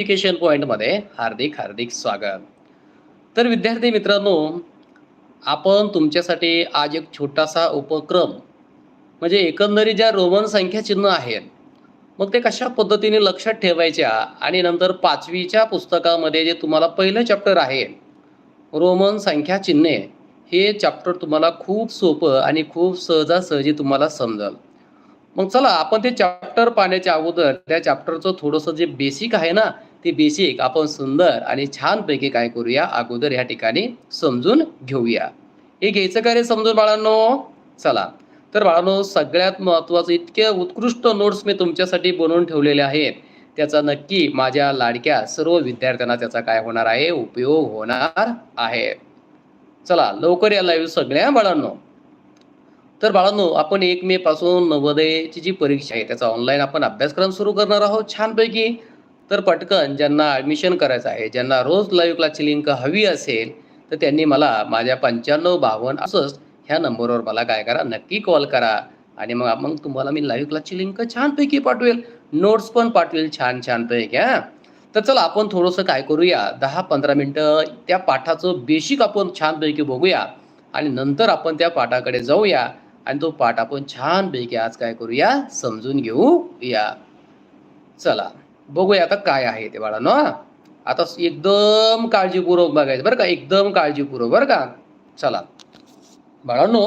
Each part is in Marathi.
एज्युकेशन पॉईंटमध्ये हार्दिक हार्दिक स्वागत. तर विद्यार्थी मित्रांनो आपण तुमच्यासाठी आज एक छोटासा उपक्रम म्हणजे एकंदरीत ज्या रोमन संख्या चिन्ह आहेत मग ते कशा पद्धतीने लक्षात ठेवायच्या आणि नंतर पाचवीच्या पुस्तकामध्ये जे तुम्हाला पहिलं चॅप्टर आहे रोमन संख्या चिन्हे हे चॅप्टर तुम्हाला खूप सोपं आणि खूप सहजासहजी तुम्हाला समजल. मग चला आपण ते चॅप्टर पाहण्याच्या अगोदर त्या चॅप्टरचं थोडंसं जे बेसिक आहे ना ती बेसिक आपण सुंदर आणि छानपैकी काय करूया? अगोदर या ठिकाणी समजून घेऊया. हे घ्यायचं का रे समजून बाळांनो? चला. तर बाळांनो सगळ्यात महत्त्वाचं इतके उत्कृष्ट नोट्स मी तुमच्यासाठी बनवून ठेवलेले आहेत. त्याचा नक्की माझ्या लाडक्या सर्व विद्यार्थ्यांना त्याचा काय होणार आहे? उपयोग होणार आहे. चला लवकर या लाईव्ह सगळ्या बाळांनो. तर बाळांनो आपण एक मे पासून नवोदयची जी परीक्षा आहे त्याचा ऑनलाईन आपण अभ्यासक्रम सुरू करणार आहोत छानपैकी. तर पटकन ज्यांना ॲडमिशन करायचं आहे ज्यांना रोज लाईव्ह क्लासची लिंक हवी असेल तर त्यांनी मला माझ्या पंच्याण्णव बावन्न असंच ह्या नंबरवर मला काय करा नक्की कॉल करा. आणि मग मग तुम्हाला मी लाईव्ह क्लासची लिंक छानपैकी पाठवेल. नोट्स पण पाठवेल छान छानपैकी हां. तर चला आपण थोडंसं काय करूया दहा पंधरा मिनटं त्या पाठाचं बेसिक आपण छानपैकी बघूया. आणि नंतर आपण त्या पाठाकडे जाऊया. आणि तो पाठ आपण छानपैकी आज काय करूया समजून घेऊया. चला. बघूया आता काय आहे ते बाळांनो आता एकदम काळजीपूर्वक बघायचं बरं का? एकदम काळजीपूर्वक बरं का? चला. बाळांनो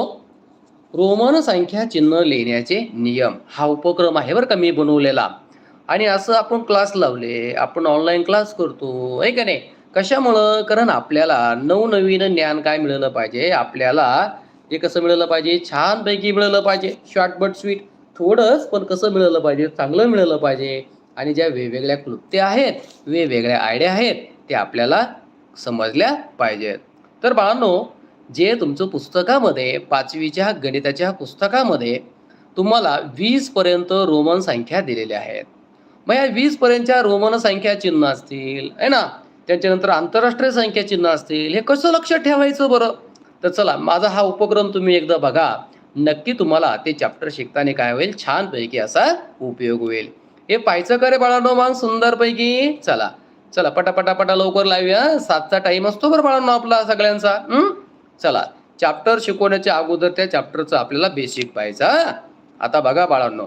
रोमन संख्या चिन्ह लिहिण्याचे नियम हा उपक्रम आहे बरं का मी बनवलेला. आणि असं आपण क्लास लावले आपण ऑनलाईन क्लास करतो आहे का नाही? कशामुळं? कारण आपल्याला नवनवीन ज्ञान काय मिळालं पाहिजे? आपल्याला हे कसं मिळालं पाहिजे? छानपैकी मिळालं पाहिजे. शॉर्ट बट स्वीट थोडंच पण कसं मिळालं पाहिजे? चांगलं मिळालं पाहिजे. आणि ज्या वेगवेगळ्या क्लुप्त्या आहेत वेगवेगळ्या आयडिया आहेत त्या आपल्याला समजल्या पाहिजेत. तर बाळांनो जे तुमचं पुस्तकामध्ये पाचवीच्या गणिताच्या पुस्तकामध्ये तुम्हाला वीसपर्यंत रोमन संख्या दिलेल्या आहेत. मग या वीसपर्यंतच्या रोमन संख्या चिन्ह असतील आहे ना? त्याच्यानंतर आंतरराष्ट्रीय संख्या चिन्ह असतील हे कसं लक्षात ठेवायचं बरं? तर चला माझा हा उपक्रम तुम्ही एकदा बघा. नक्की तुम्हाला ते चॅप्टर शिकताना काय होईल? छानपैकी असा उपयोग होईल. हे पाहायचं का रे बाळांनो मग? सुंदरपैकी. चला चला पटापटा पटा लवकर लावूया. सातचा टाइम असतो बरं बाळांनो आपला सगळ्यांचा. चला चॅप्टर शिकवण्याच्या अगोदर त्या चॅप्टरचं आपल्याला बेसिक पाहायचा आता बघा बाळांनो.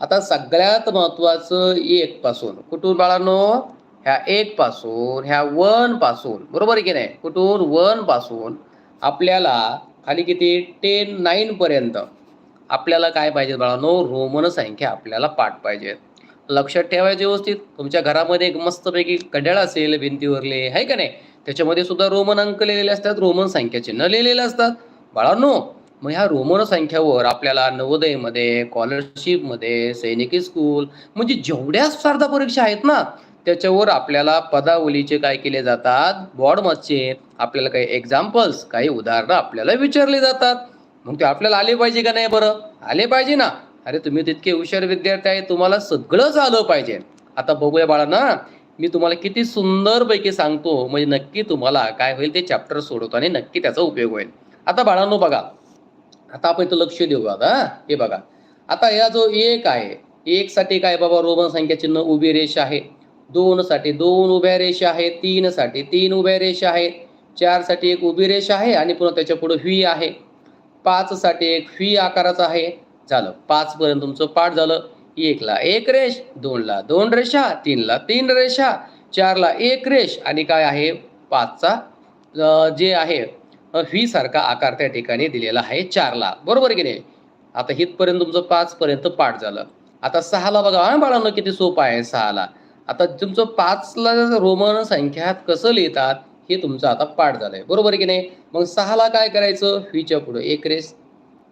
आता सगळ्यात महत्वाचं एक पासून. कुठून बाळांनो? ह्या एक पासून ह्या वनपासून. बरोबर आहे की नाही? कुठून? वनपासून आपल्याला खाली किती? टेन नाईन पर्यंत. आपल्याला काय पाहिजे बाळांनो रोमन संख्या आपल्याला पाठ पाहिजेत. लक्षात ठेवायचे व्यवस्थित. तुमच्या घरामध्ये एक मस्तपैकी कड्याळ असेल भिंतीवरले आहे का नाही? त्याच्यामध्ये सुद्धा रोमन अंक लिहिलेले असतात रोमन संख्या चिन्ह लिहिलेले असतात. बाळांनो मग ह्या रोमन संख्यावर आपल्याला नवोदयमध्ये स्कॉलरशिपमध्ये सैनिकी स्कूल म्हणजे जेवढ्या स्पर्धा परीक्षा आहेत ना त्याच्यावर आपल्याला पदावलीचे काय केले जातात? बोर्डमधचे आपल्याला काही एक्झाम्पल्स काही उदाहरणं आपल्याला विचारले जातात. मग ते आपल्याला आले पाहिजे का नाही बरं? आले पाहिजे ना. अरे तुम्ही तितके हुशार विद्यार्थी आहे तुम्हाला सगळंच आलं पाहिजे. आता बघूया बाळा ना मी तुम्हाला किती सुंदरपैकी सांगतो म्हणजे नक्की तुम्हाला काय होईल ते चॅप्टर सोडवतो आणि नक्की त्याचा उपयोग होईल. आता बाळांनो बघा आता आपण इथं लक्ष देऊ आता हे बघा आता या जो एक आहे एक साठी काय बाबा रोमन संख्या चिन्ह उभी रेषा आहे. दोन साठी दोन उभ्या रेषा आहेत तीन साठी तीन उभ्या रेषा आहेत चारसाठी एक उभी रेषा आहे आणि पुन्हा त्याच्या पुढे व्ही आहे. पाच साठी एक फी आकाराचा आहे. झालं. पाच पर्यंत तुमचं पाठ झालं. एकला एक रेष दोनला दोन रेषा तीनला तीन रेषा चारला एक रेष. आणि काय आहे? पाचचा जे आहे व्ही सारखा आकार त्या ठिकाणी दिलेला आहे चारला बरोबर की नाही? आता हितपर्यंत तुमचं पाच पर्यंत पाठ झालं. आता सहाला बघा हा बाळांना किती सोपं आहे सहाला आता तुमचं पाचला रोमन संख्यात कसं लिहितात? हे तुमचं आता पाठ झालंय. बरोबर की नाही? मग सहाला काय करायचं? व्हीच्या पुढं एक रेस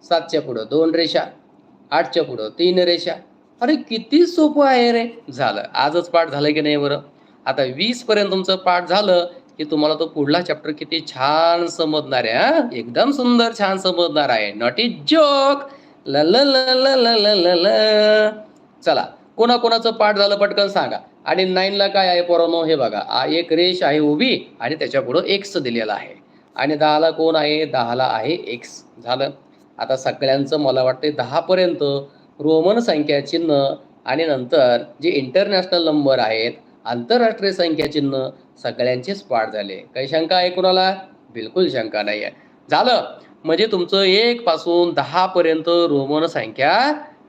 सातच्या पुढं दोन रेषा आठच्या पुढं तीन रेषा. अरे किती सोपं आहे रे! झालं. आजच पाठ झालं की नाही बरं? आता वीस पर्यंत तुमचं पाठ झालं की तुम्हाला तो पुढला चॅप्टर किती छान समजणार आहे एकदम सुंदर छान समजणार आहे. नॉट इज जोक ल. चला. कोणाकोणाचं पाठ झालं पटकन सांगा. आणि नाईनला काय आहे पोरानो? हे बघा. एक रेष आहे उभी आणि त्याच्या पुढं एक्स दिलेला आहे. आणि दहाला कोण आहे? दहाला आहे एक्स झालं. आता सगळ्यांचं मला वाटतं दहापर्यंत रोमन संख्या चिन्ह आणि नंतर जे इंटरनॅशनल नंबर आहेत आंतरराष्ट्रीय संख्या चिन्ह सगळ्यांचेच पाठ झाले. काही शंका आहे कुणाला? बिलकुल शंका नाही आहे झालं. म्हणजे तुमचं एक पासून दहा रोमन संख्या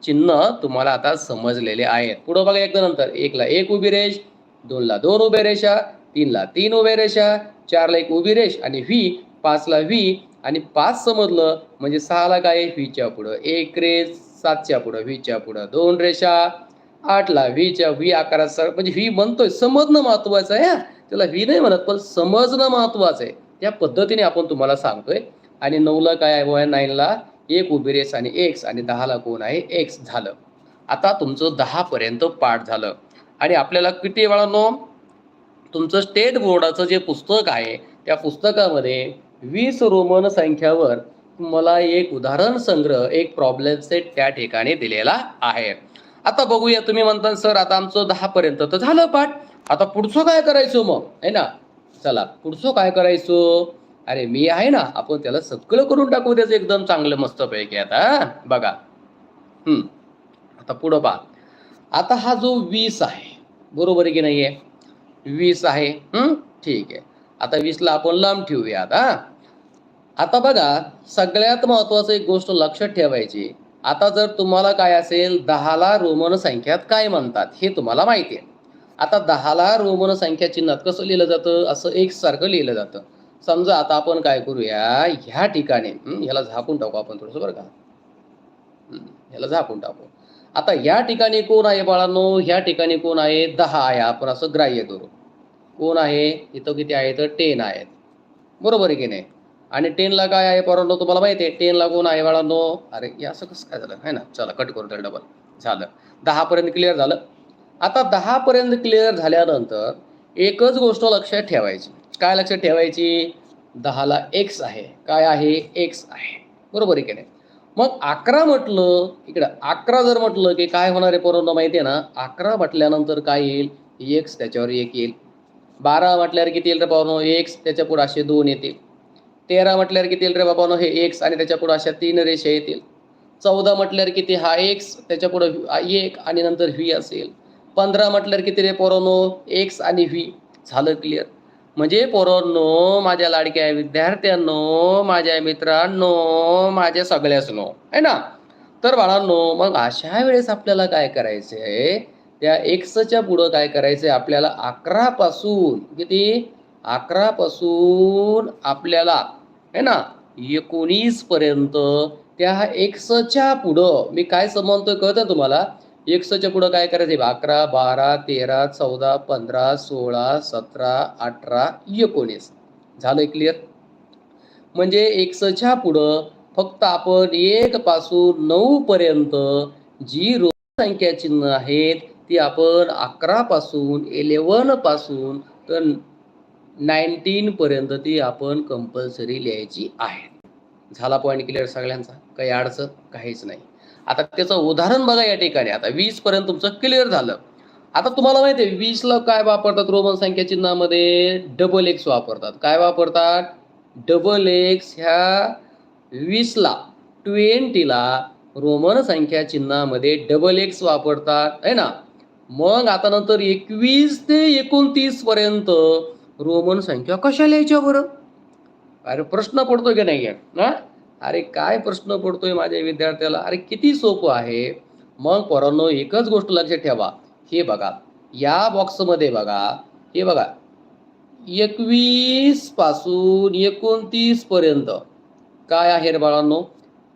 चिन्ह तुम्हाला आता समजलेले आहेत. पुढं बघा एकदा नंतर. एकला एक उभी रेष दोनला दोन उभे रेषा तीनला तीन उभे रेषा चारला एक उभी रेष आणि व्ही पाचला व्ही आणि पाच समजलं म्हणजे सहाला काय? व्हीच्या पुढं. एक रेष सातच्या पुढं. व्हीच्या पुढं दोन रेषा आठला व्हीच्या व्ही आकाराचा म्हणजे व्ही म्हणतोय. समजणं महत्वाचं आहे त्याला व्ही नाही म्हणत पण समजणं महत्वाचं आहे. त्या पद्धतीने आपण तुम्हाला सांगतोय. आणि नऊला काय आहे? नाईनला एक उभी रेस आणि एक्स आणि दहाला कोण आहे एक्स झालं. आता तुमचं दहापर्यंत पाठ झालं. आणि आपल्याला किती वेळानो तुमचं स्टेट बोर्डाचं जे पुस्तक आहे त्या पुस्तकामध्ये वीस रोमन संख्यावर मला एक उदाहरण संग्रह एक प्रॉब्लेम सेट त्या ठिकाणी दिलेला आहे. आता बघूया तुम्ही म्हणता सर आता आमचं दहापर्यंत तर झालं पाठ. आता पुढचं काय करायचं मग? आहे ना? चला पुढचं काय करायचं? अरे मी आहे ना आपण त्याला सगळं करून टाकू त्याचं एकदम चांगलं मस्तपैकी आता बघा. हम्म. आता पुढं पहा. आता हा जो वीस आहे बरोबर आहे की नाही आहे वीस आहे हम्म? ठीक आहे. आता वीसला आपण लांब ठेवूया आता आता बघा सगळ्यात महत्वाचं एक गोष्ट लक्षात ठेवायची. आता जर तुम्हाला काय असेल दहाला रोमन संख्यात काय म्हणतात हे तुम्हाला माहिती आहे. आता दहाला रोमन संख्या चिन्हात कसं लिहिलं जातं? असं एक सारखं लिहिलं जातं. समजा आता आपण काय करूया ह्या ठिकाणी ह्याला झाकून टाकू आपण थोडंसं बरं का? ह्याला झाकून टाकू. आता या ठिकाणी कोण आहे बाळांनो? ह्या ठिकाणी कोण आहे? दहा आहे. आपण असं ग्राह्य करू. कोण आहे? इथं किती आहे तर टेन आहेत. बरोबर आहे की नाही? आणि टेनला काय आहे पोरांनो तुम्हाला माहिती आहे टेनला कोण आहे बाळांनो? अरे या असं कसं काय झालं? आहे ना? चला कट करू तर डबल झालं. दहापर्यंत क्लिअर झालं. आता दहापर्यंत क्लिअर झाल्यानंतर एकच गोष्ट लक्षात ठेवायची. काय लक्षात ठेवायची? दहाला एक्स आहे. काय आहे? एक्स आहे. बरोबर आहे की नाही? मग अकरा म्हटलं इकडं अकरा जर म्हटलं की काय होणार आहे पोरांना माहिती आहे ना? अकरा म्हटल्यानंतर काय येईल? एक्स त्याच्यावर एक येईल. बारा म्हटल्यावर किती येईल रे पाहुणं एक्स त्याच्या पुढे असे दोन येतील. तेरा म्हटल्यावर किती येईल रे बाबानो? हे एक्स आणि त्याच्या पुढे अशा तीन रेषा येतील. चौदा म्हटल्यावर किती? हा एक्स त्याच्या पुढं एक आणि नंतर व्ही असेल. पंधरा म्हटल्यावर किती रे पोरांनो? एक्स आणि व्ही झालं क्लिअर म्हणजे पोरांनो माझ्या लाडक्या विद्यार्थ्यांनो माझ्या मित्रांनो माझ्या सगळ्याचनो आहे ना? तर बाळांनो मग अशा वेळेस आपल्याला काय करायचं आहे त्या एक्सच्या पुढं काय करायचं आहे आपल्याला अकरा पासून किती? अकरा पासून आपल्याला आहे ना? एकोणीस पर्यंत त्या एक्सच्या पुढं. मी काय समजतोय कळतं तुम्हाला? एक्सच्या पुढं काय करायचं? अकरा बारा तेरा चौदा पंधरा सोळा सतरा अठरा एकोणीस. झालं क्लिअर म्हणजे एक्सच्या पुढं फक्त आपण एक पासून नऊ पर्यंत जी रो संख्या चिन्ह आहेत ती आपण अकरा पासून इलेवनपासून तर नाईन्टीन पर्यंत ती आपण कंपल्सरी लिहायची आहे. झाला पॉईंट क्लिअर सगळ्यांचा? काही अडचण? काहीच नाही. आता त्याचं उदाहरण बघा या ठिकाणी. आता वीस पर्यंत तुमचं क्लिअर झालं. आता तुम्हाला माहिती आहे वीसला काय वापरतात? रोमन संख्या चिन्हामध्ये डबल एक्स वापरतात. काय वापरतात? डबल एक्स ह्या वीसला ट्वेंटीला रोमन संख्या चिन्हामध्ये डबल एक्स वापरतात. आहे ना? मग आता नंतर एकवीस ते एकोणतीस पर्यंत रोमन संख्या कशा लिहायच्या बरं? अरे प्रश्न पडतो की नाही? ना अरे काय प्रश्न पडतोय माझ्या विद्यार्थ्याला? अरे किती सोपं आहे? मग पोरांनो एकच गोष्ट लक्षात ठेवा. हे बघा या बॉक्समध्ये बघा हे बघा एकवीसपासून एकोणतीस पर्यंत. काय आहे रे बाळांनो?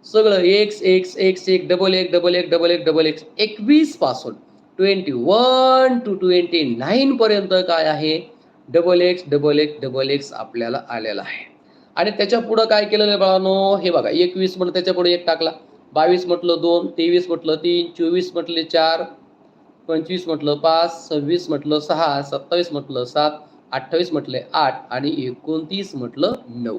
सगळं एक्स एक्स एक्स एक डबल एक डबल एक डबल एक double X एकवीसपासून twenty one two twenty nine पर्यंत काय आहे? Double X double X double X आपल्याला आलेला आहे. आणि त्याच्या पुढं काय केलेलं आहे बाळानो? हे बघा एकवीस म्हटलं त्याच्या पुढे एक टाकला. बावीस म्हटलं दोन तेवीस म्हटलं तीन चोवीस म्हटले चार पंचवीस म्हटलं पाच सव्वीस म्हटलं सहा सत्तावीस म्हटलं सात अठ्ठावीस म्हटले आठ आणि एकोणतीस म्हटलं नऊ.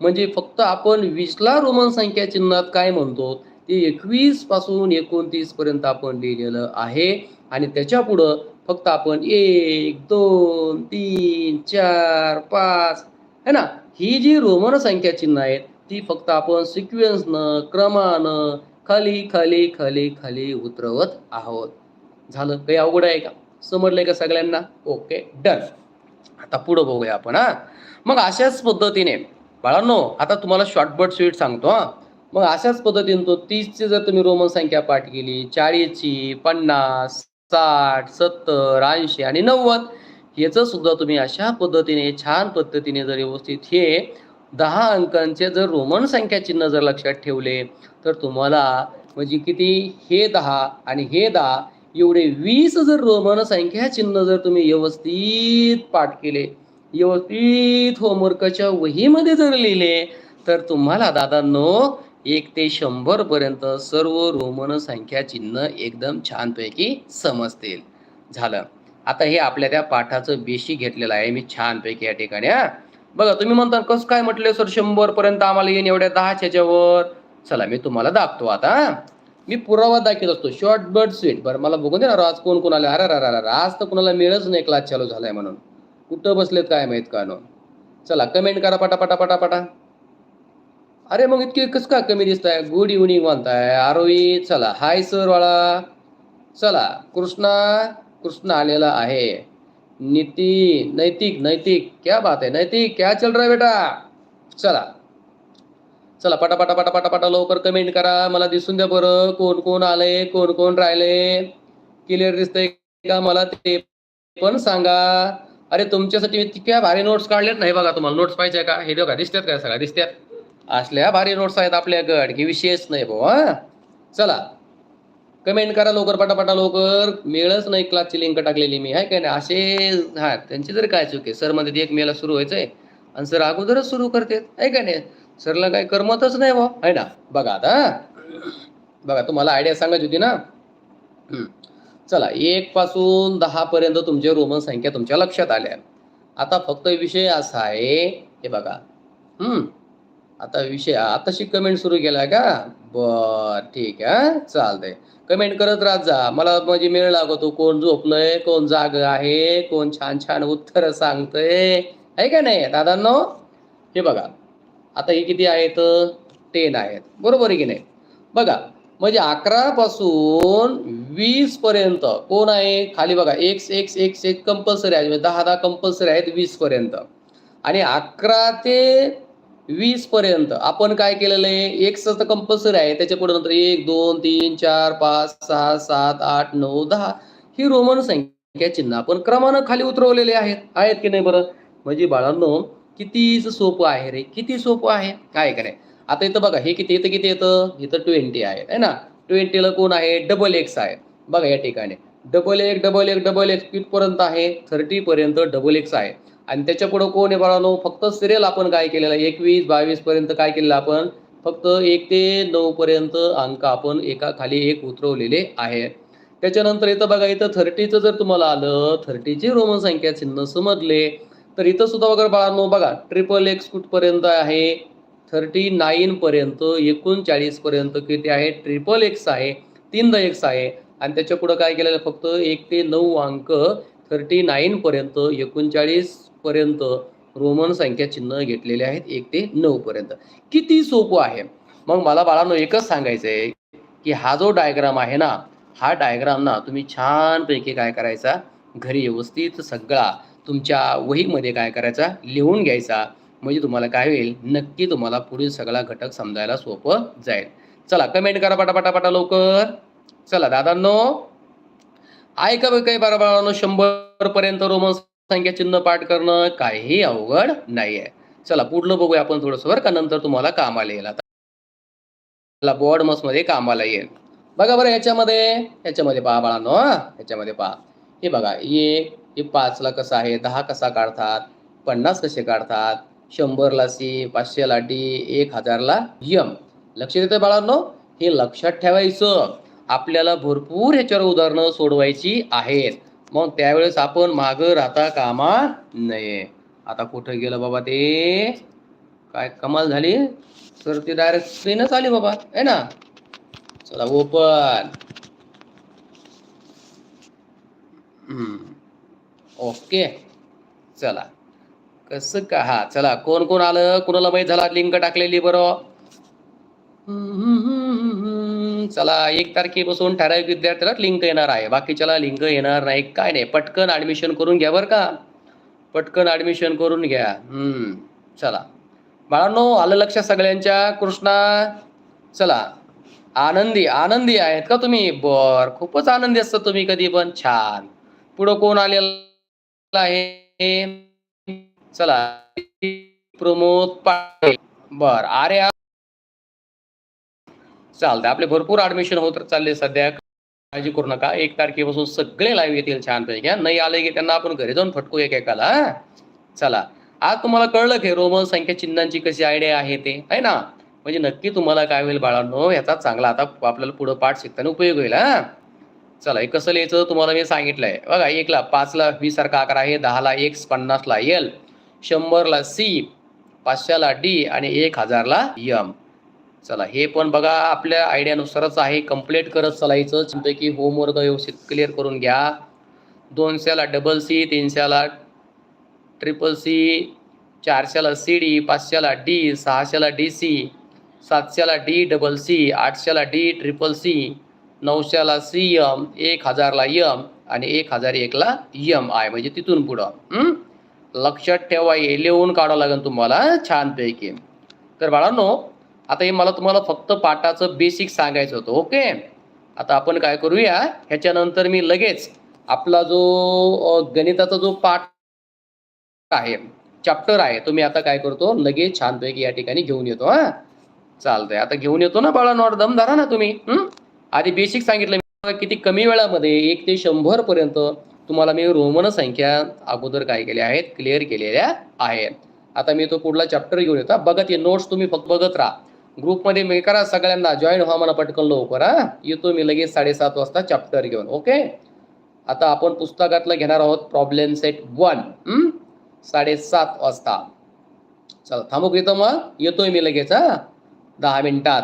म्हणजे फक्त आपण वीसला रोमन संख्या चिन्हात काय म्हणतो? ते एकवीसपासून एकोणतीस पर्यंत आपण लिहिलेलं आहे. आणि त्याच्या पुढं फक्त आपण एक दोन तीन चार पाच है ना? ही जी रोमन संख्या चिन्ह आहेत ती फक्त आपण सिक्वेन्सनं क्रमानं खाली खाली खाली खाली उतरवत आहोत. झालं? काही अवघड आहे का? समजलंय का सगळ्यांना? Okay done. आता पुढं बघूया आपण हा. मग अशाच पद्धतीने बाळांनो आता तुम्हाला शॉर्टबट स्वीट सांगतो हा. मग अशाच पद्धतीने तो तीसची जर तुम्ही रोमन संख्या पाठ केली चाळीसची पन्नास साठ सत्तर ऐंशी आणि नव्वद याचं सुद्धा तुम्ही अशा पद्धतीने छान पद्धतीने जर व्यवस्थित हे दहा अंकांचे जर रोमन संख्या चिन्ह जर लक्षात ठेवले तर तुम्हाला म्हणजे किती? हे दहा आणि हे दहा एवढे वीस जर रोमन संख्या चिन्ह जर तुम्ही व्यवस्थित पाठ केले व्यवस्थित होमवर्कच्या वहीमध्ये जर लिहिले तर तुम्हाला दादांनो एक ते शंभर पर्यंत सर्व रोमन संख्या चिन्ह एकदम छानपैकी समजतील. झालं. आता हे आपल्या त्या पाठाचं बेशी घेतलेलं आहे. मी छानपैकी या ठिकाणी हा. बघा तुम्ही म्हणता कसं काय म्हटले सर? शंभर पर्यंत आम्हाला येईन एवढ्या दहाच्या ह्याच्यावर चला मी तुम्हाला दाखतो आता मी पुरावा दाखवत असतो. शॉर्ट बर्ड स्वीट बरं मला बघून दे ना आज कोण कोण आले? अरे अरे अरे आज तर कोणाला मिळच नाही क्लास चालू झालाय म्हणून. कुठं बसलेत काय माहीत का नो चला कमेंट करा पटा पटा पटा पटा अरे मग इतके कसं काय कमी दिसत आहे गुड इव्हनिंग म्हणताय. आरोही चला. हाय सर वाळा. चला कृष्णा. कृष्ण आलेला आहे. नीती नैतिक नैतिक क्या बात आहे. नैतिक क्या चल रहा है बेटा? चला. चला पटा पटा पटा पटा पटा लवकर कमेंट करा. मला दिसून द्या बरं. कोण कोण आले? कोण कोण राहिले? क्लिअर दिसतंय का मला ते पण सांगा. अरे तुमच्यासाठी मी इतक्या भारी नोट्स काढलेत नाही बघा तुम्हाला. नोट्स पाहिजे का? हे बघा दिसतात का सगळ्या? दिसतात. असल्या भारी नोट्स आहेत आपल्याकडे. की विशेष नाही भाऊ हा? चला. कमेंट करा लवकर पटापटा लवकर. मेळच नाही क्लासची लिंक टाकलेली मी. आहे काय नाही? असे हा त्यांची जर काय चुके सरमध्ये एक मेला सुरू व्हायचंय. आणि सर अगोदरच सुरू करते आहे का नाही? सरला काय करमतच नाही भाऊ आहे ना? बघा आता बघा तुम्हाला आयडिया सांगायची होती ना? चला एक पासून दहा पर्यंत तुमचे रोमन संख्या तुमच्या लक्षात आल्या. आता फक्त विषय असा आहे हे बघा. हम्म. आता विषय आताशी कमेंट सुरू केला का? बर ठीक आहे चालतंय. कमेंट करत राहत जा. मला म्हणजे मेळ लागतो. कोण झोपलंय कोण जाग आहे कोण छान छान उत्तर सांगतंय. आहे का नाही दादांनो? हे बघा. आता हे किती आहेत? टेन आहेत. बरोबर आहे की नाही? बघा म्हणजे अकरा पासून वीस पर्यंत कोण आहे? खाली बघा एक्स एक्स एक्स एक कंपल्सरी आहे. म्हणजे दहा दहा कंपल्सरी आहेत वीस पर्यंत. आणि अकरा ते वीस पर्यंत. आपण काय केलेलं आहे? एक्स तर कंपल्सरी आहे. त्याच्या पुढे नंतर एक दोन तीन चार पाच सहा सात आठ नऊ दहा ही रोमन संख्या चिन्ह. आपण क्रमानं खाली उतरवलेले आहेत. आहेत की नाही बरं? म्हणजे बाळांनो कितीच सोपं आहे रे? किती सोपं आहे? काय काय नाही आता इथं बघा हे किती इथं किती येतं? इथं ट्वेंटी आहे है ना? ट्वेंटीला कोण आहे? डबल एक्स आहे. बघा या ठिकाणी. डबल एक डबल एक डबल एक्स कितपर्यंत आहे? थर्टी पर्यंत डबल एक्स आहे. आणि त्याच्या पुढं कोण आहे बाळानो? फक्त सिरियल आपण काय केलेलं आहे? एकवीस बावीस पर्यंत काय केलेलं आपण? फक्त एक ते नऊ पर्यंत अंक आपण एका खाली एक उतरवलेले आहे. त्याच्यानंतर इथं बघा इथं थर्टीचं जर तुम्हाला आलं थर्टीची रोमन संख्या चिन्ह समजले तर इथं सुद्धा वगैरे बाळांनो बघा ट्रिपल एक्स कुठपर्यंत आहे? थर्टी नाईन पर्यंत एकोणचाळीस पर्यंत किती आहे? ट्रिपल एक्स आहे तीन द एक्स आहे. आणि त्याच्या पुढं काय केलेलं फक्त एक ते नऊ अंक थर्टी नाईन पर्यंत एकोणचाळीस पर्यंत रोमन संख्या चिन्ह घेतलेले आहेत एक ते नऊ पर्यंत. किती सोपं आहे? मग मला बाळांनो एकच सांगायचं आहे की हा जो डायग्राम आहे ना हा डायग्राम ना तुम्ही छानपैकी काय करायचा? घरी व्यवस्थित सगळा तुमच्या वहीमध्ये काय करायचा? लिहून घ्यायचा. म्हणजे तुम्हाला काय होईल? नक्की तुम्हाला पुढील सगळा घटक समजायला सोपं जाईल. चला कमेंट करा पटापटापटा लवकर. चला दादांनो. ऐका बघ काही बारा शंभर पर्यंत रोमन संख्या चिन्ह पाठ करणं काही अवघड नाही आहे चला पुढलं बघूया आपण थोडंसं बरं का नंतर तुम्हाला कामाला येईल. आता बोर्ड मसमध्ये कामाला येईल. बघा बरं याच्यामध्ये याच्यामध्ये पहा बाळांनो याच्यामध्ये पहा. हे बघा एक हे पाचला कसं आहे दहा कसा काढतात पन्नास कसे काढतात शंभरला सी पाचशेला डी एक हजारला यम. लक्ष देतं बाळांनो? हे लक्षात ठेवायचं. आपल्याला भरपूर ह्याच्यावर उदाहरणं सोडवायची आहेत. मग त्यावेळेस आपण मागं राहता कामा नये. आता कुठं गेलं बाबा ते? काय कमाल झाली? तर ती डायरेक्ट स्क्रीनच आली बाबा आहे ना? चला ओपन ओके. चला. कसं का? हा चला कोण कोण आलं? कोणाला माहीत झाला? लिंक टाकलेली बरं. चला एक तारखेपासून ठराविक विद्यार्थ्याला लिंक येणार आहे. बाकीच्याला लिंक येणार नाही. काय नाही पटकन ऍडमिशन करून घ्या बरं का? पटकन ऍडमिशन करून घ्या. हम्म चला. बाळांनो आलं लक्षात सगळ्यांच्या. कृष्णा चला. आनंदी आनंदी आहेत का तुम्ही? बर खूपच आनंदी असता तुम्ही कधी पण. छान. पुढं कोण आलेलं आहे? चला. प्रमोद पाटील. बर अरे चालतंय. आपले भरपूर ऍडमिशन होत चालले सध्या. काळजी करू नका. एक तारखेपासून सगळे लाईव्ह येतील छानपैकी नाही आले की त्यांना आपण घरी जाऊन फटकू एकेकाला चला. आज तुम्हाला कळलं की रोमन संख्या चिन्हांची कशी आयडिया आहे ते आहे ना? म्हणजे नक्की तुम्हाला काय होईल बाळांनो याचा चांगला आता आपल्याला पुढं पाठ शिकताना उपयोग होईल हा? चला हे कसं लिहायचं तुम्हाला मी सांगितलंय. बघा एकला पाचला वीस सारखा आकार आहे दहाला एक्स पन्नासला एल शंभरला सी पाचशेला डी आणि एक हजारला यम चला हे पण बघा आपल्या आयडियानुसारच आहे. कंप्लीट करत चालायचं. की होमवर्क व्यवस्थित क्लिअर करून घ्या. दोनशेला डबल सी तीनशेला ट्रिपल सी चारशेला सी डी पाचशेला डी सहाशेला डी सी सातशेला डी डबल सी आठशेला डी ट्रिपल सी नऊशेला सी यम एक हजारला यम आणि एक हजार एकला यम आय म्हणजे तिथून पुढं. लक्षात ठेवा हे लिहून काढावं लागेल तुम्हाला छानपैकी. तर बाळांनो आता हे मला तुम्हाला फक्त पाठाचं बेसिक सांगायचं होतं ओके आता आपण काय करूया ह्याच्यानंतर मी लगेच आपला जो गणिताचा जो पाठ आहे चॅप्टर आहे तो मी आता काय करतो लगेच छानपैकी या ठिकाणी घेऊन येतो हा? चालतंय. आता घेऊन येतो ना बाळा नॉट दम धरा ना तुम्ही आधी बेसिक सांगितलं मी किती कमी वेळामध्ये एक ते शंभर पर्यंत तुम्हाला मी रोमन संख्या अगोदर काय केल्या आहेत क्लिअर केलेल्या आहेत. आता मी तो पुढला चॅप्टर घेऊन येतो बघत ये नोट्स तुम्ही फक्त बघत राहा. ग्रुपमध्ये मी करा सगळ्यांना जॉईन व्हा मला पटकन लवकर हा. येतो मी लगेच साडेसात वाजता चॅप्टर घेऊन ओके आता आपण पुस्तकातलं घेणार आहोत प्रॉब्लेम सेट वन साडेसात वाजता. चला थांबू इथं मग? येतोय मी लगेच हा. दहा मिनिटात.